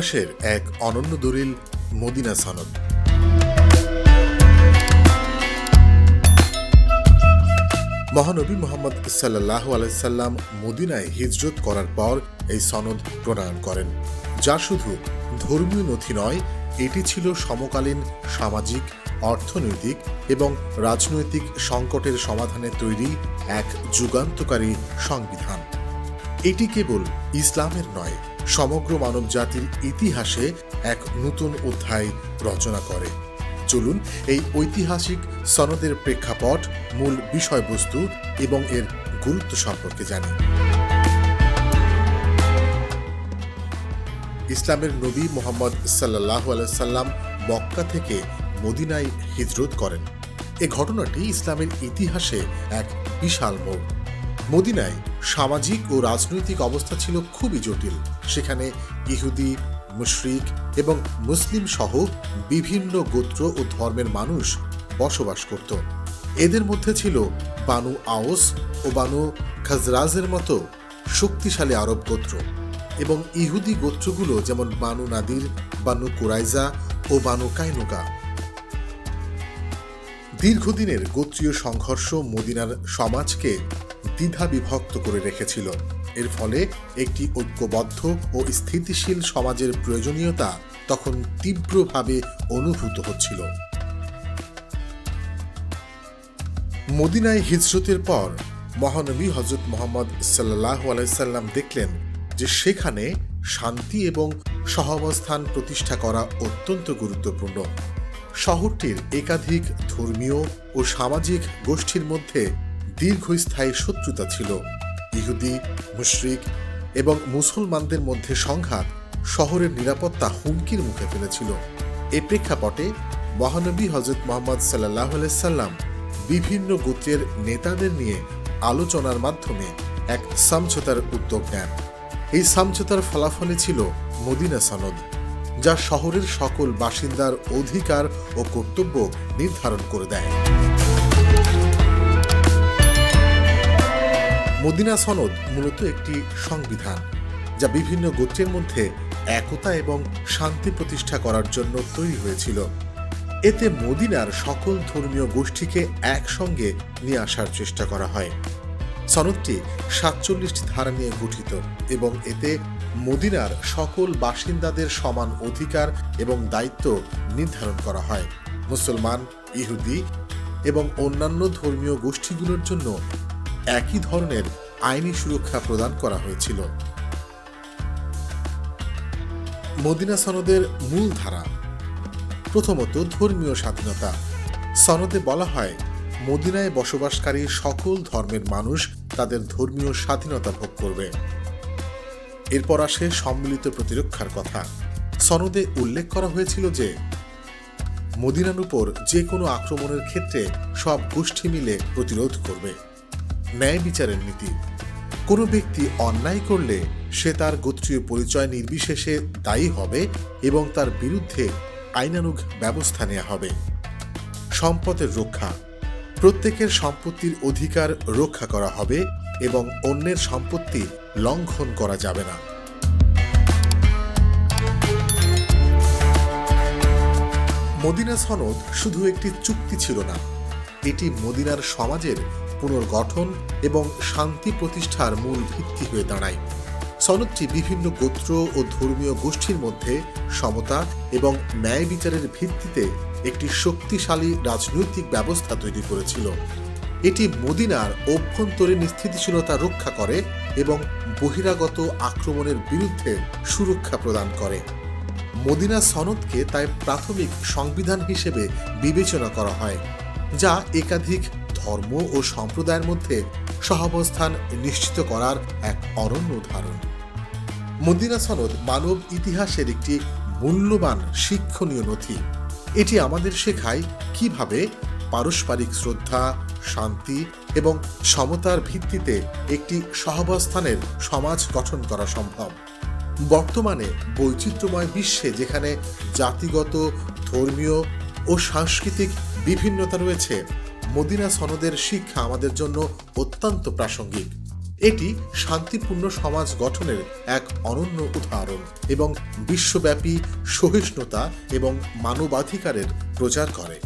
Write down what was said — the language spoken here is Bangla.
ইতিহাসের এক অনন্য দলিল, মদিনা সনদ। মহানবী মোহাম্মদ সাল্লাহ আলাইসাল্লাম মদিনায় হিজরত করার পর এই সনদ প্রণয়ন করেন। যা শুধু ধর্মীয় নথি নয়, এটি ছিল সমকালীন সামাজিক, অর্থনৈতিক এবং রাজনৈতিক সংকটের সমাধানে তৈরি এক যুগান্তকারী সংবিধান। এটি কেবল ইসলামের নয়, সমগ্র মানবজাতির ইতিহাসে এক নতুন অধ্যায় রচনা করে। চলুন, এই ঐতিহাসিক সনদের প্রেক্ষাপট, মূল বিষয়বস্তু এবং এর গুরুত্ব সম্পর্কে জানি। ইসলামের নবী মোহাম্মদ সাল্লাহ সাল্লাম মক্কা থেকে মদিনায় হিজরত করেন। এ ঘটনাটি ইসলামের ইতিহাসে এক বিশাল মোড়। মদিনায় সামাজিক ও রাজনৈতিক অবস্থা ছিল খুবই জটিল। সেখানে ইহুদি, মুশরিক এবং মুসলিম সহ বিভিন্ন গোত্র ও ধর্মের মানুষ বসবাস করত। এদের মধ্যে ছিল বানু আওস ও বানু খাজরাজের মতো শক্তিশালী আরব গোত্র এবং ইহুদি গোত্রগুলো যেমন বানু নাদির, বানু কুরাইজা ও বানু কাইনুকা দীর্ঘদিনের গোত্রীয় সংঘর্ষ মদিনার সমাজকে দ্বিধা বিভক্ত করে রেখেছিল। এর ফলে একটি ঐক্যবদ্ধ ও স্থিতিশীল সমাজের প্রয়োজনীয়তা তখন তীব্রভাবে অনুভূত হচ্ছিল। মদিনায় হিজরতের পর মহানবী হজরত মোহাম্মদ সাল্লাহ আলাইসাল্লাম দেখলেন যে সেখানে শান্তি এবং সহাবস্থান প্রতিষ্ঠা করা অত্যন্ত গুরুত্বপূর্ণ। শহরটির একাধিক ধর্মীয় ও সামাজিক গোষ্ঠীর মধ্যে দীর্ঘস্থায়ী শত্রুতা ছিল। ইহুদি, মুশরিক এবং মুসলমানদের মধ্যে সংঘাত শহরের নিরাপত্তা হুমকির মুখে ফেলেছিল। এ প্রেক্ষাপটে মহানবী হজরত মোহাম্মদ সাল্লাহ সাল্লাম বিভিন্ন গোত্রের নেতাদের নিয়ে আলোচনার মাধ্যমে এক সমঝোতার উদ্যোগ নেন। এই সমঝোতার ফলাফলে ছিল মদিনা সনদ। যা শহরের সকল বাসিন্দার অধিকার ও কর্তব্য নির্ধারণ করে দেয়। মদিনা সনদ মূলত একটি সংবিধান, যা বিভিন্ন গোত্রের মধ্যে একতা এবং শান্তি প্রতিষ্ঠা করার জন্য তৈরি হয়েছিল। এতে মদিনার সকল ধর্মীয় গোষ্ঠীকে একসঙ্গে নিয়ে আসার চেষ্টা করা হয়। সনদটি সাতচল্লিশটি ধারা নিয়ে গঠিত এবং এতে মদিনার সকল বাসিন্দাদের সমান অধিকার এবং দায়িত্ব নির্ধারণ করা হয়। মুসলমান, ইহুদি এবং অন্যান্য ধর্মীয় গোষ্ঠীগুলোর জন্য একই ধরনের আইনি সুরক্ষা প্রদান করা হয়েছিল। মদিনা সনদের মূল ধারা, প্রথমত ধর্মীয় স্বাধীনতা। সনদে বলা হয়, মদিনায় বসবাসকারী সকল ধর্মের মানুষ তাদের ধর্মীয় স্বাধীনতা ভোগ করবে। এরপর আসে সম্মিলিত প্রতিরক্ষার কথা। সনদে উল্লেখ করা হয়েছিল যে, মদিনার উপর যে কোনো আক্রমণের ক্ষেত্রে সব গোষ্ঠী মিলে প্রতিরোধ করবে। ন্যায় বিচারের নীতি। কোনো ব্যক্তি অন্যায় করলে সে তার গোত্রীয় পরিচয় নির্বিশেষে দায়ী হবে এবং তার বিরুদ্ধে আইনানুগ ব্যবস্থা নেওয়া হবে। সম্পদের রক্ষা। প্রত্যেকের সম্পত্তির অধিকার রক্ষা করা হবে এবং অন্যের সম্পত্তি লঙ্ঘন করা যাবে না। মদিনা সনদ শুধু একটি চুক্তি ছিল না, এটি মদিনার সমাজের পুনর্গঠন এবং শান্তি প্রতিষ্ঠার মূল ভিত্তি হয়ে দাঁড়ায়। সনদটি বিভিন্ন গোত্র ও ধর্মীয় গোষ্ঠীর মধ্যে সমতা এবং ন্যায় বিচারের ভিত্তিতে একটি শক্তিশালী রাজনৈতিক ব্যবস্থা তৈরি করেছিল। এটি মদিনার অভ্যন্তরীণ স্থিতিশীলতা রক্ষা করে এবং বহিরাগত আক্রমণের বিরুদ্ধে সুরক্ষা প্রদান করে। মদিনা সনদকে তাই প্রাথমিক সংবিধান হিসেবে বিবেচনা করা হয়, যা একাধিক ধর্ম ও সম্প্রদায়ের মধ্যে সহাবস্থান নিশ্চিত করার এক অনন্য উদাহরণ মদিনা সনদ মানব ইতিহাসের একটি মূল্যবান শিক্ষণীয় নথি। এটি আমাদের শেখায় কীভাবে পারস্পরিক শ্রদ্ধা, শান্তি এবং সমতার ভিত্তিতে একটি সহাবস্থানের সমাজ গঠন করা সম্ভব। বর্তমানে বৈচিত্র্যময় বিশ্বে যেখানে জাতিগত, ধর্মীয় ও সাংস্কৃতিক বিভিন্নতা রয়েছে, মদিনা সনদের শিক্ষা আমাদের জন্য অত্যন্ত প্রাসঙ্গিক। এটি শান্তিপূর্ণ সমাজ গঠনের এক অনন্য উদাহরণ এবং বিশ্বব্যাপী সহিষ্ণুতা এবং মানবাধিকারের প্রচার করে।